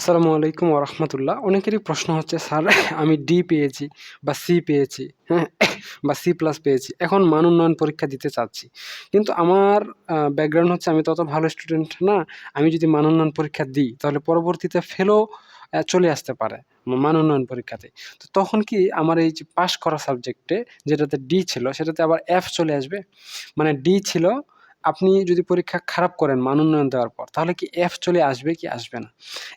আসসালামু আলাইকুম ওরহমতুল্লাহ অনেকেরই প্রশ্ন হচ্ছে, স্যার, আমি ডি পেয়েছি বা সি পেয়েছি হ্যাঁ বা সি প্লাস পেয়েছি। এখন মান উন্নয়ন পরীক্ষা দিতে চাচ্ছি। কিন্তু আমার ব্যাকগ্রাউন্ড হচ্ছে, আমি তত ভালো স্টুডেন্ট না। আমি যদি মান উন্নয়ন পরীক্ষা দিই, তাহলে পরবর্তীতে ফেলও চলে আসতে পারে মান উন্নয়ন পরীক্ষাতে। তো তখন কি আমার এই যে পাশ করা সাবজেক্টে যেটাতে ডি ছিল, সেটাতে আবার এফ চলে আসবে? মানে ডি ছিল আপনি যদি পরীক্ষা খারাপ করেন, মান উন্নয়ন দেওয়ার পর, তাহলে কি এফ চলে আসবে কি আসবে না?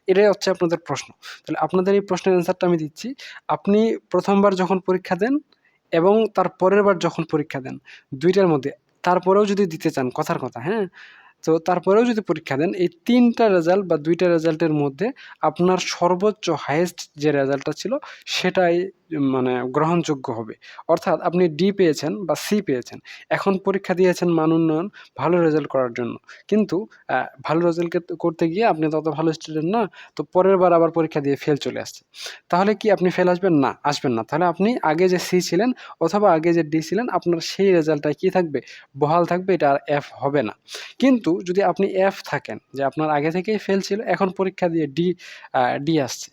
এটাই হচ্ছে আপনাদের প্রশ্ন। তাহলে আপনাদের এই প্রশ্নের অ্যান্সারটা আমি দিচ্ছি। আপনি প্রথমবার যখন পরীক্ষা দেন এবং তার পরের বার যখন পরীক্ষা দেন, দুইটার মধ্যে, তারপরেও যদি দিতে চান, কথার কথা হ্যাঁ? তো তারপরেও যদি পরীক্ষা দেন, এই তিনটা রেজাল্ট বা দুইটা রেজাল্টের মধ্যে আপনার সর্বোচ্চ হায়েস্ট যে রেজাল্টটা ছিল, সেটাই মানে গ্রহণযোগ্য হবে। অর্থাৎ আপনি ডি পেয়েছেন বা সি পেয়েছেন। এখন পরীক্ষা দিয়েছেন মান উন্নয়ন, ভালো রেজাল্ট করার জন্য। কিন্তু ভালো রেজাল্ট করতে গিয়ে আপনি তত ভালো স্টুডেন্ট না, তো পরের বার আবার পরীক্ষা দিয়ে ফেল চলে আসছে। তাহলে কি আপনি ফেল আসবেন? না আসবেন না। তাহলে আপনি আগে যে সি ছিলেন অথবা আগে যে ডি ছিলেন, আপনার সেই রেজাল্টটা কি থাকবে? বহাল থাকবে, এটা আর এফ হবে না। কিন্তু যদি আপনি এফ থাকেন, যে আপনার আগে থেকেই ফেল ছিল, এখন পরীক্ষা দিয়ে ডি ডি আসছে।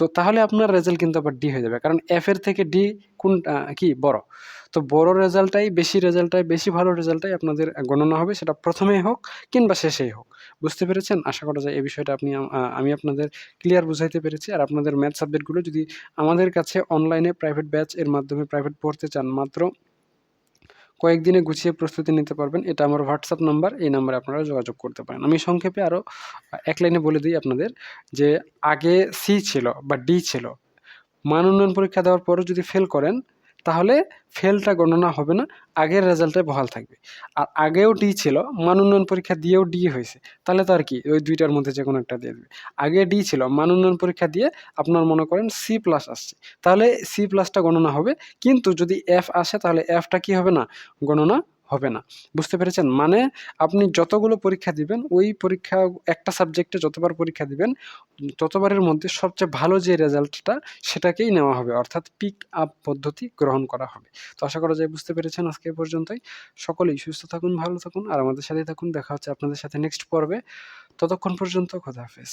তো তাহলে আপনার রেজাল্ট কিন্তু আবার ডি হয়ে যাবে। কারণ এফের থেকে ডি কোন কি বড়? তো বড় রেজাল্টটাই, বেশি রেজাল্টটাই, বেশি ভালো রেজাল্টটাই আপনাদের গণনা হবে। সেটা প্রথমেই হোক কিংবা শেষেই হোক। বুঝতে পেরেছেন? আশা করা যায় এই বিষয়টা আপনি আমি আপনাদের ক্লিয়ার বুঝাইতে পেরেছি। আর আপনাদের ম্যাথ সাবজেক্টগুলো যদি আমাদের কাছে অনলাইনে প্রাইভেট ব্যাচ এর মাধ্যমে প্রাইভেট পড়তে চান মাত্র কয়েকদিনে গুছিয়ে প্রস্তুতি নিতে পারবেন। এটা আমার হোয়াটসঅ্যাপ নাম্বার এই নাম্বারে আপনারা যোগাযোগ করতে পারেন। আমি সংক্ষেপে আরও এক লাইনে বলে দিই আপনাদের যে আগে সি ছিল বা ডি ছিল, মান উন্নয়ন পরীক্ষা দেওয়ার পরও যদি ফেল করেন তাহলে ফেলটা গণনা হবে না, আগের রেজাল্টে বহাল থাকবে। আর আগেও ডি ছিল, মান উন্নয়ন পরীক্ষা দিয়েও ডি হয়েছে। তাহলে তো আর কি, ওই দুইটার মধ্যে যে কোনো একটা দিয়ে দেবে। আগে ডি ছিল, মান উন্নয়ন পরীক্ষা দিয়ে আপনার মনে করেন সি প্লাস আসছে। তাহলে সি প্লাসটা গণনা হবে, কিন্তু যদি এফ আসে, তাহলে এফটা কি হবে না? গণনা হবে না। বুঝতে পেরেছেন? মানে আপনি যতগুলো পরীক্ষা দিবেন, ওই পরীক্ষা, একটা সাবজেক্টে যতবার পরীক্ষা দিবেন, ততবারের মধ্যে সবচেয়ে ভালো যে রেজাল্টটা সেটাকেই নেওয়া হবে। অর্থাৎ পিক আপ পদ্ধতি গ্রহণ করা হবে। তো আশা করা যায় বুঝতে পেরেছেন আজকে পর্যন্তই। সকলেই সুস্থ থাকুন, ভালো থাকুন, আর আমাদের সাথে থাকুন। দেখা হচ্ছে আপনাদের সাথে নেক্সট পর্বে। ততক্ষণ পর্যন্ত কথা হাফেজ।